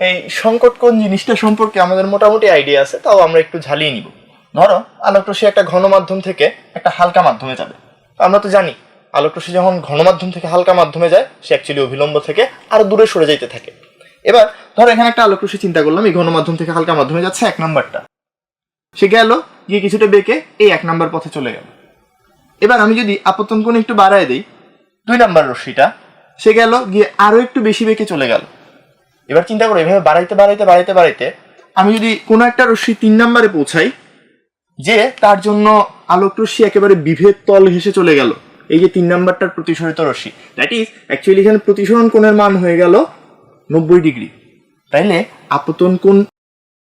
এই সংকট কোন জিনিসটা সম্পর্কে আমাদের মোটামুটি আইডিয়া আছে, তাও আমরা একটু ঝালিয়ে নিব। ধরো আলোক রশ্মি একটা ঘন মাধ্যম থেকে একটা হালকা মাধ্যমে যাবে। আমরা তো জানি আলোক রশ্মি যখন ঘন মাধ্যম থেকে হালকা মাধ্যমে যায়, সে অ্যাকচুয়ালি অভিলম্ব থেকে আরও দূরে সরে যাইতে থাকে। এবার ধরো, এখানে একটা আলোক রশ্মি চিন্তা করলাম, এই ঘন মাধ্যম থেকে হালকা মাধ্যমে যাচ্ছে এক নাম্বারটা। সে গেল, গিয়ে কিছুটা বেঁকে এই এক নাম্বার পথে চলে গেল। এবার আমি যদি আপতন কোণ একটু বাড়ায় দিই, দুই নাম্বার রশ্মিটা, সে গেল, গিয়ে আরও একটু বেশি বেঁকে চলে গেল। এবার চিন্তা করো, এভাবে বাড়াইতে বাড়াইতে বাড়াইতে বাড়াইতে আমি যদি কোনো একটা রশ্মি তিন নাম্বারে পৌঁছাই, যে তার জন্য আলোক রশ্মি একেবারে বিভেদ তল ঘেসে চলে গেল। এই যে তিন নাম্বারটার প্রতিসরিত রশ্মি দ্যাট ইজ অ্যাকচুয়ালি এখানে প্রতিসরণ কোণের মান হয়ে গেল নব্বই ডিগ্রি। তাইলে আপতন কোণ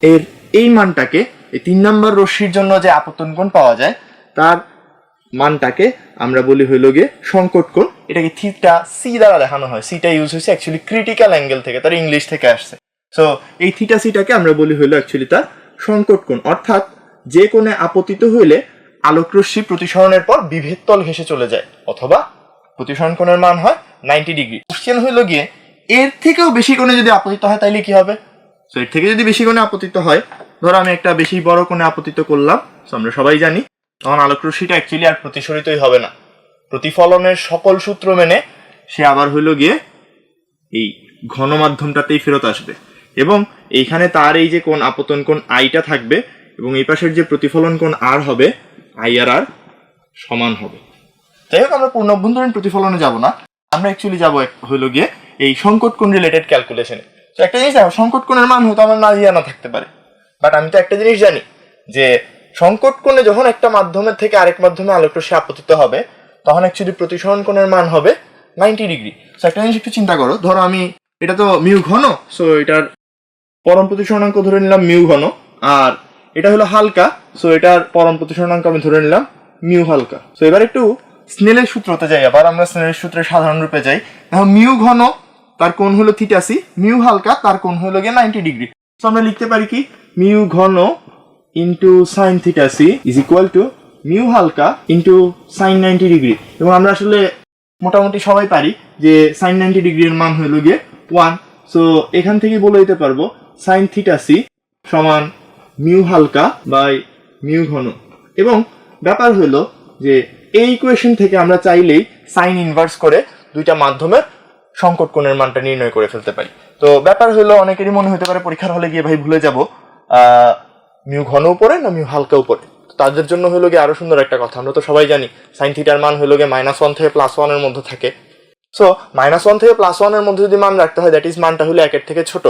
এর এই মানটাকে, এই তিন নাম্বার রশ্মির জন্য যে আপতন কোণ পাওয়া যায়, তার মানটাকে আমরা বলি হইল গিয়ে সংকট কোণ। এটাকে থিটা সি দ্বারা দেখানো হয়। সিটা ইউজ হয়েছে অ্যাকচুয়ালি ক্রিটিক্যাল অ্যাঙ্গেল থেকে, তার ইংলিশ থেকে আসছে। সো এই থিটা সিটাকে আমরা বলি হইল অ্যাকচুয়ালি তার সংকট কোণ। অর্থাৎ যে কোণে আপতিত হইলে আলোক রশ্মি প্রতিসরণের পর বিভেদ তল ঘেসে চলে যায়, অথবা প্রতিসরণ কোণের মান হয় নাইনটি ডিগ্রি কোশ্চেন হইল গিয়ে, এর থেকেও বেশি কোণে যদি আপতিত হয় তাইলে কি হবে? সো এর থেকে যদি বেশি কোণে আপতিত হয়, ধরো আমি একটা বেশি বড় কোণে আপতিত করলাম সো আমরা সবাই জানি তখন আলোক রশ্মিটা অ্যাকচুয়ালি আর প্রতিসরিতই হবে না। প্রতিফলনের সকল সূত্র মেনে সে আবার হইল গিয়ে এই ঘন মাধ্যমটাতেই ফেরত আসবে এবং এইখানে তার এই যে কোন আপতন কোন আইটা থাকবে এবং এই পাশের যে প্রতিফলন কোন আর হবে আই আর আর সমান হবে। যাই হোক, আমরা পূর্ণ অভ্যন্তরীণ প্রতিফলনে যাব না। আমরা অ্যাকচুয়ালি যাব হইল গিয়ে এই সংকট কোণ রিলেটেড ক্যালকুলেশনে তো একটা জিনিস দেখো, সংকট কোণের মান হয়তো আমার না জানা থাকতে পারে। বাট আমি তো একটা জিনিস জানি যে সংকট কোণে যখন একটা মাধ্যমের থেকে আরেক মাধ্যমে আলোক রশ্মি আপতিত হবে, তখন অ্যাকচুয়ালি প্রতিসরণ কোণের মান হবে নাইনটি ডিগ্রি সো একটা জিনিস একটু চিন্তা করো, ধরো আমি, এটা তো মিউ ঘন সো এটার পরম প্রতিসরণাঙ্ক ধরে নিলাম মিউ ঘন, আর এটা হলো হালকা সো এটার পরম প্রতিসরণাঙ্ক আমি ধরে নিলাম মিউ হালকা। সো এবার একটু স্নেলের সূত্রতে যাই, আবার আমরা স্নেলের সূত্রে সাধারণ রূপে যাই। এখন মিউ ঘন, তার কোণ হলো থিটাসি মিউ হালকা, তার কোণ হলো গিয়ে নাইনটি ডিগ্রি সো আমরা লিখতে পারি কি? মিউ ঘন into sine theta c is equal to mu হালকা ইন্টু সাইন নাইনটি ডিগ্রি এবং আমরা আসলে মোটামুটি সবাই পারি যে সাইন নাইনটি ডিগ্রির মান হইল গিয়ে ওয়ান সো এখান থেকে বলে দিতে পারব সাইন থিটা সি সমান মিউ হালকা বাই মিউ ঘন। এবং ব্যাপার হলো যে এই ইকুয়েশন থেকে আমরা চাইলেই সাইন ইনভার্স করে দুইটা মাধ্যমের সংকট কোণের মানটা নির্ণয় করে ফেলতে পারি। তো ব্যাপার হলো অনেকেরই মনে হতে পারে পরীক্ষার হলে গিয়ে ভাই ভুলে যাব। মিউ ঘন উপরে না মিউ হালকা উপরে তাদের জন্য হলো গিয়ে আরও সুন্দর একটা কথা। আমরা তো সবাই জানি সাইন থিটার মান হলো গিয়ে মাইনাস ওয়ান থেকে প্লাস ওয়ানের মধ্যে থাকে। সো মাইনাস ওয়ান থেকে প্লাস ওয়ানের মধ্যে যদি মান রাখতে হয় দ্যাট ইজ মানটা হলো একের থেকে ছোট।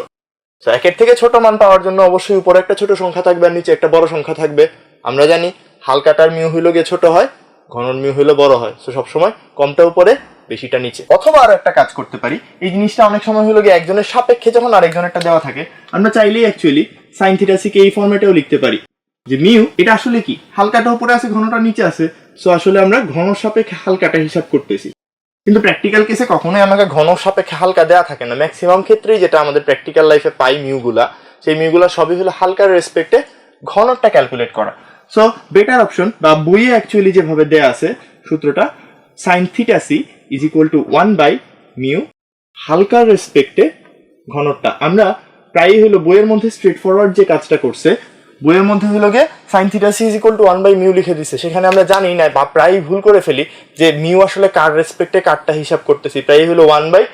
সো একের থেকে ছোট মান পাওয়ার জন্য অবশ্যই উপরে একটা ছোট সংখ্যা থাকবে আর নিচে একটা বড় সংখ্যা থাকবে। আমরা জানি হালকাটার মিউ হইল গিয়ে ছোট হয়, ঘনর মিউ হইলে বড় হয়। সো সবসময় কমটা উপরে বেশিটা নিচে। অথবা আরও একটা কাজ করতে পারি। এই জিনিসটা অনেক সময় হলো গিয়ে একজনের সাপেক্ষে যখন আরেকজনেরটা দেওয়া থাকে, আমরা চাইলেই অ্যাকচুয়ালি সাইন থিটাসিকে এই ফর্মেটেও লিখতে পারি। যে মিউ, এটা আসলে কি? হালকাটা উপরে আছে, ঘনটা নিচে আছে। সো আসলে আমরা ঘন সাপেক্ষে হালকাটা হিসাব করতেছি। কিন্তু প্র্যাকটিক্যাল কেসে কখনোই আমাকে ঘন সাপেক্ষে হালকা দেওয়া থাকে না। ম্যাক্সিমাম ক্ষেত্রেই যেটা আমাদের প্র্যাকটিক্যাল লাইফে পাই মিউগুলা, সেই মিউগুলা সবই হলো হালকার রেসপেক্টে ঘনটা ক্যালকুলেট করা। সো বেটার অপশন বা বইয়ে অ্যাকচুয়ালি যেভাবে দেয়া আছে সূত্রটা sine theta C is equal to one by mu হালকার রেসপেক্টে ঘনটা আমরা প্রায়ই হলো বইয়ের মধ্যে স্ট্রেট ফরওয়ার্ড যে কাজটা করছে, বইয়ের মধ্যে হলো গিয়ে sine theta C is equal to one by mu লিখে দিচ্ছে সেখানে আমরা জানি না বা প্রায়ই ভুল করে ফেলি যে মিউ আসলে কার রেসপেক্টে কারটা হিসাব করতেছি। প্রায়ই হলো ওয়ান বাই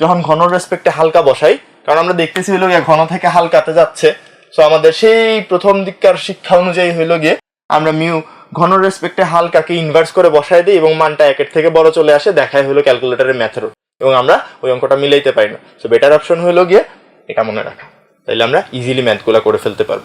যখন ঘন রেসপেক্টে হালকা বসাই, কারণ আমরা দেখতেছি হলো গিয়ে ঘন থেকে হালকাতে যাচ্ছে। সো আমাদের সেই প্রথম দিককার শিক্ষা অনুযায়ী হইল গিয়ে আমরা মিউ ঘন রেসপেক্টে হালকাকে ইনভার্স করে বসাই দিই এবং মানটা একের থেকে বড় চলে আসে, দেখাই হলো ক্যালকুলেটারের ম্যাথের এবং আমরা ওই অঙ্কটা মিলাইতে পারি না। সো বেটার অপশন হলো গিয়ে এটা মনে রাখা। তাইলে আমরা ইজিলি ম্যাথগুলো করে ফেলতে পারব।